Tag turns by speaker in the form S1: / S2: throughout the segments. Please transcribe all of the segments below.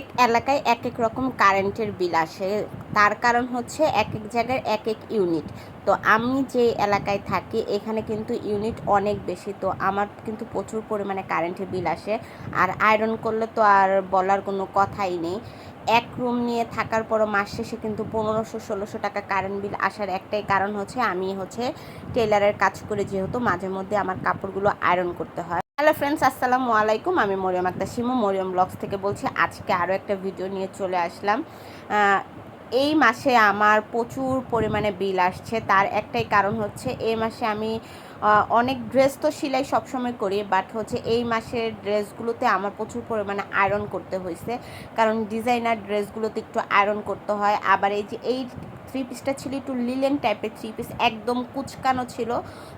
S1: এক এলাকায় এক এক রকম কারেন্টের বিল আসে। তার কারণ হচ্ছে এক এক জায়গায় এক এক ইউনিট। তো আমি যে এলাকায় থাকি, এখানে কিন্তু ইউনিট অনেক বেশি। তো আমার কিন্তু প্রচুর পরিমাণে কারেন্টের বিল আসে। আর আয়রন করলে তো আর বলার কোনো কথাই নেই। এক রুম নিয়ে থাকার পরও মাস শেষে কিন্তু পনেরোশো, ষোলোশো টাকা কারেন্ট বিল আসার একটাই কারণ হচ্ছে, আমি হচ্ছে টেলারের কাজ করে যেহেতু মাঝে মধ্যে আমার কাপড়গুলো আয়রন করতে হয়। হ্যালো ফ্রেন্ডস আসসালামু আলাইকুম। আমি মরিয়ম আক্তার শিমু, মরিয়ম ব্লগস থেকে বলছি, আজকে আরও একটা ভিডিও নিয়ে চলে আসলাম। এই মাসে আমার প্রচুর পরিমাণে বিল আসছে। তার একটাই কারণ হচ্ছে, এই মাসে আমি অনেক ড্রেস তো সেলাই সবসময় করি বাট হচ্ছে এই মাসের ড্রেসগুলোতে আমার প্রচুর পরিমাণে আয়রন করতে হয়েছে কারণ ডিজাইনার ড্রেসগুলোতে একটু আয়রন করতে হয়। আবার এই যে, এই থ্রি পিসটা ছিল একটু লিলেন টাইপের থ্রি পিস একদম কুচকানো ছিল।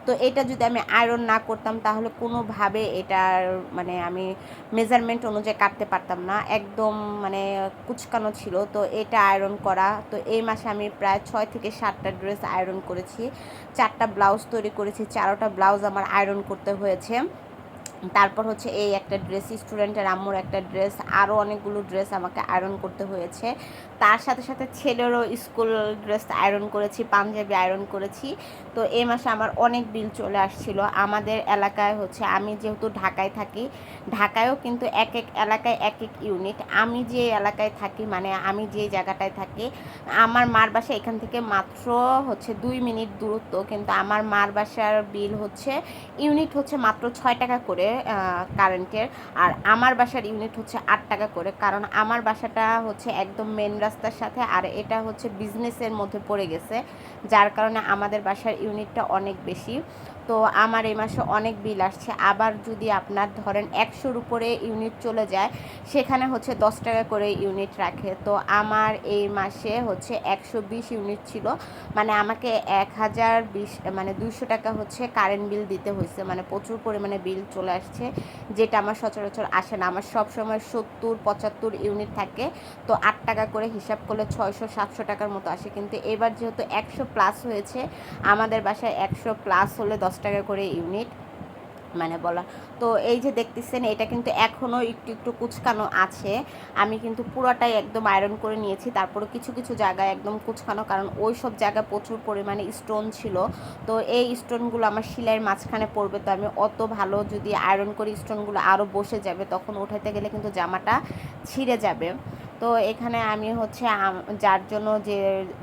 S1: তো এটা যদি আমি আয়রন না করতাম, তাহলে কোনোভাবে এটার মানে আমি মেজারমেন্ট অনুযায়ী কাটতে পারতাম না। একদম মানে কুচকানো ছিল। তো এটা আয়রন করা। তো এই মাসে আমি প্রায় ছয় থেকে সাতটা ড্রেস আয়রন করেছি। চারটা ব্লাউজ তৈরি করেছি। চারোটা ব্লাউজ আমার আয়রন করতে হয়েছে। তারপর হচ্ছে এই একটা ড্রেস স্টুডেন্টের আম্মুর একটা ড্রেস আরও অনেকগুলো ড্রেস আমাকে আয়রন করতে হয়েছে। তার সাথে সাথে ছেলেরও স্কুল ড্রেস আয়রন করেছি, পাঞ্জাবি আয়রন করেছি। তো এই মাসে আমার অনেক বিল চলে আসছিল। আমাদের এলাকায় হচ্ছে আমি যেহেতু ঢাকায় থাকি, ঢাকায়ও কিন্তু এক এক এলাকায় এক এক ইউনিট আমি যে এলাকায় থাকি মানে আমি যে জায়গাটায় থাকি, আমার মার বাসা এখান থেকে মাত্র হচ্ছে দুই মিনিট দূরত্ব। কিন্তু আমার মার বাসার বিল হচ্ছে ইউনিট হচ্ছে মাত্র ছয় টাকা করে। কারেন্টের আর আমার বাসার ইউনিট হচ্ছে আট টাকা করে, কারণ আমার বাসাটা হচ্ছে একদম মেন রাস্তার সাথে, আর এটা হচ্ছে বিজনেসের মধ্যে পড়ে গেছে, যার কারণে আমাদের বাসার ইউনিটটা অনেক বেশি। তো আমার এই মাসে অনেক বিল আসছে। আবার যদি আপনার ধরেন একশোর উপরে ইউনিট চলে যায়, সেখানে হচ্ছে দশ টাকা করে ইউনিট রাখে। তো আমার এই মাসে হচ্ছে একশো বিশ ইউনিট ছিল মানে আমাকে এক হাজার বিশ মানে দুইশো টাকা হচ্ছে কারেন্ট বিল দিতে হয়েছে মানে প্রচুর পরিমাণে বিল চলে আসছে যেটা আমার সচরাচর আসে না। আমার সব সময় সত্তর, পঁচাত্তর ইউনিট থাকে। তো আট টাকা করে হিসাব করলে ছয়শো, সাতশো টাকার মতো আসে। কিন্তু এবার যেহেতু একশো প্লাস হয়েছে, আমাদের বাসায় একশো প্লাস হলে দশ টাকা করে ইউনিট। মানে বলা। তো এই যে দেখতেছেন, এটা কিন্তু এখনও একটু একটু কুচকানো আছে। আমি কিন্তু পুরোটাই একদম আয়রন করে নিয়েছি। তারপরে কিছু কিছু জায়গায় একদম কুচকানো, কারণ ওই সব জায়গায় প্রচুর পরিমাণে স্টোন ছিল। তো এই স্টোনগুলো আমার সেলাইয়ের মাঝখানে পড়বে। তো আমি অত ভালো যদি আয়রন করি স্টোনগুলো আরও বসে যাবে, তখন উঠাতে গেলে কিন্তু জামাটা ছিঁড়ে যাবে। তো এখানে আমি হচ্ছে যার জন্য যে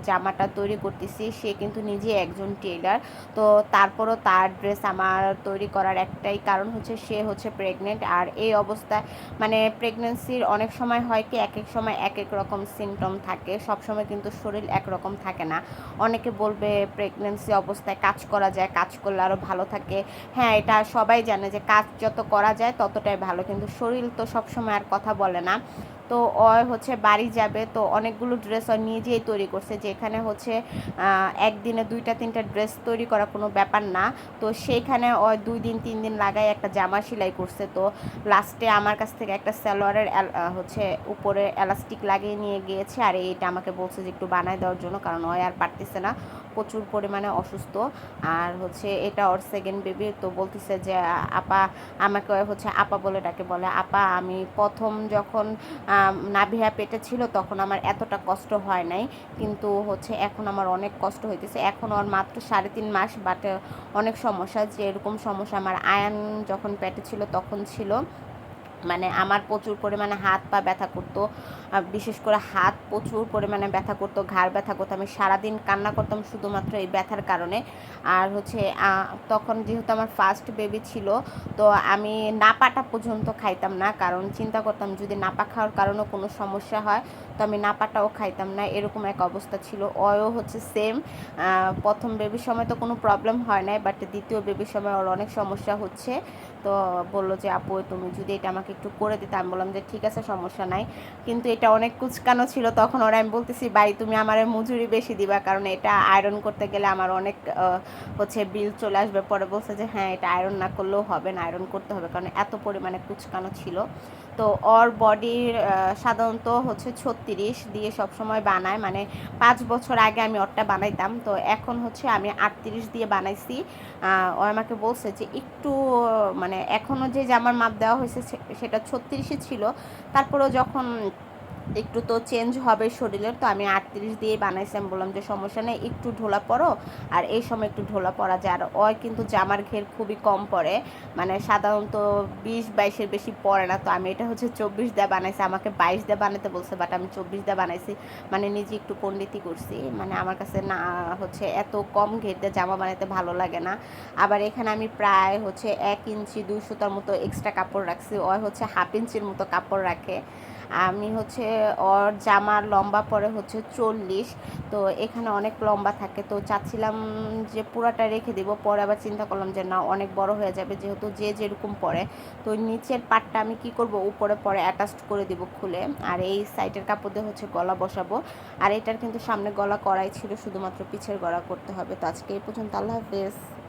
S1: জামাটা তৈরি করতেছি, সে কিন্তু নিজে একজন টেলার তো তারপরও তার ড্রেস আমার তৈরি করার একটাই কারণ হচ্ছে সে হচ্ছে প্রেগনেন্ট আর এই অবস্থায় মানে প্রেগনেন্সির অনেক সময় হয় কি এক এক সময় এক এক রকম সিমটম থাকে। সব সময় কিন্তু শরীর একরকম থাকে না। অনেকে বলবে প্রেগনেন্সি অবস্থায় কাজ করা যায়, কাজ করলে আরও ভালো থাকে। হ্যাঁ এটা সবাই জানে যে কাজ যত করা যায় ততটাই ভালো। কিন্তু শরীর তো সবসময় আর কথা বলে না। তো অয় হচ্ছে বাড়ি যাবে। তো অনেকগুলো ড্রেস ও নিজেই তৈরি করছে যেখানে হচ্ছে একদিনে দুইটা তিনটা ড্রেস তৈরি করা কোনো ব্যাপার না। তো সেইখানে ও দুই দিন তিন দিন লাগাই একটা জামা সেলাই করছে। তো লাস্টে আমার কাছ থেকে একটা আহ, হচ্ছে উপরে এলাস্টিক লাগিয়ে নিয়ে গিয়েছে। আর এইটা আমাকে বলছে যে একটু বানায় দেওয়ার জন্য কারণ ও আর পারতেছে না। প্রচুর পরিমাণে অসুস্থ। আর হচ্ছে এটা ওর সেকেন্ড বেবি তো বলতেছে যে, আপা, আমাকে হচ্ছে আপা বলে ডাকে। বলে, আপা, আমি প্রথম যখন নাভিয়া পেটে ছিল তখন আমার এতটা কষ্ট হয় নাই। কিন্তু হচ্ছে এখন আমার অনেক কষ্ট হইতেছে। এখন ওর মাত্র সাড়ে তিন মাস বাট অনেক সমস্যা যে এরকম সমস্যা আমার আয়ান যখন পেটে ছিল তখন ছিল। মানে আমার প্রচুর পরিমাণে হাত পা ব্যথা করতো। বিশেষ করে হাত প্রচুর পরিমাণে ব্যথা করতো, ঘাড় ব্যথা করতো। আমি সারাদিন কান্না করতাম শুধুমাত্র এই ব্যথার কারণে। আর হচ্ছে তখন যেহেতু আমার ফার্স্ট বেবি ছিল, তো আমি নাপাটা পর্যন্ত খাইতাম না। কারণ চিন্তা করতাম, যদি নাপা খাওয়ার কারণে কোনো সমস্যা হয়, তো আমি নাপাটাও খাইতাম না। এরকম এক অবস্থা ছিল। অয়ও হচ্ছে সেম প্রথম বেবির সময় তো কোনো প্রবলেম হয় নাই বাট দ্বিতীয় বেবির সময় ওর অনেক সমস্যা হচ্ছে। তো বলল যে, আপু, তুমি যদি এটা আমাকে একটু করে দিতে, আমি বললাম যে, ঠিক আছে, সমস্যা নাই। কিন্তু এটা অনেক কুচকানো ছিল। তখন ওরা, আমি বলতেছি, ভাই, তুমি আমার মজুরি বেশি দিবা, কারণ এটা আয়রন করতে গেলে আমার অনেক হচ্ছে বিল চলে আসবে। পরে বলছে যে হ্যাঁ এটা আয়রন না করলেও হবে না আয়রন করতে হবে। কারণ এত পরিমাণে কুচকানো ছিল। তো ওর বডির সাধারণত হচ্ছে ছত্রিশ দিয়ে সবসময় বানায়। মানে পাঁচ বছর আগে আমি ওরটা বানাইতাম। তো এখন হচ্ছে আমি আটত্রিশ দিয়ে বানাইছি। ও আমাকে বলছে যে একটু মানে এখনও যে জামার মাপ দেওয়া হয়েছে সেটা ছত্রিশে ছিল। তারপরেও যখন একটু তো চেঞ্জ হবে শরীরের, তো আমি আটত্রিশ দিয়ে বানাইছি। আমি বললাম যে সমস্যা নেই, একটু ঢোলা পরো, আর এই সময় একটু ঢোলা পরা যায়। আর ওই কিন্তু জামার ঘের খুবই কম পড়ে মানে সাধারণত বিশ বাইশের বেশি পড়ে না, তো আমি এটা হচ্ছে চব্বিশ দিয়ে বানাইছি। আমাকে বাইশ দিয়ে বানাতে বলছে বাট আমি চব্বিশ দিয়ে বানাইছি। মানে নিজে একটু পণ্ডিতি করছি। মানে আমার কাছে না, হচ্ছে এত কম ঘের দিয়ে জামা বানাতে ভালো লাগে না। আবার এখানে আমি প্রায় হচ্ছে এক ইঞ্চি সুতার মতো এক্সট্রা কাপড় রাখছি। ওই হচ্ছে হাফ ইঞ্চির মতো কাপড় রাখে। আমি হচ্ছে, ওর জামার লম্বা পরে হচ্ছে চল্লিশ। তো এখানে অনেক লম্বা থাকে। তো চাচ্ছিলাম যে পুরাটা রেখে দিব। পরে আবার চিন্তা করলাম যে না, অনেক বড় হয়ে যাবে যেহেতু যে যেরকম পরে। তো নিচের পাটটা আমি কি করব? উপরে পরে অ্যাটাচড করে দিব খুলে। আর এই সাইডের কাপড় দিয়ে হচ্ছে গলা বসাবো। আর এটার কিন্তু সামনে গলা করাই ছিল, শুধুমাত্র পিছের গলা করতে হবে। তো আজকে এই পর্যন্ত। আল্লাহ হাফেজ।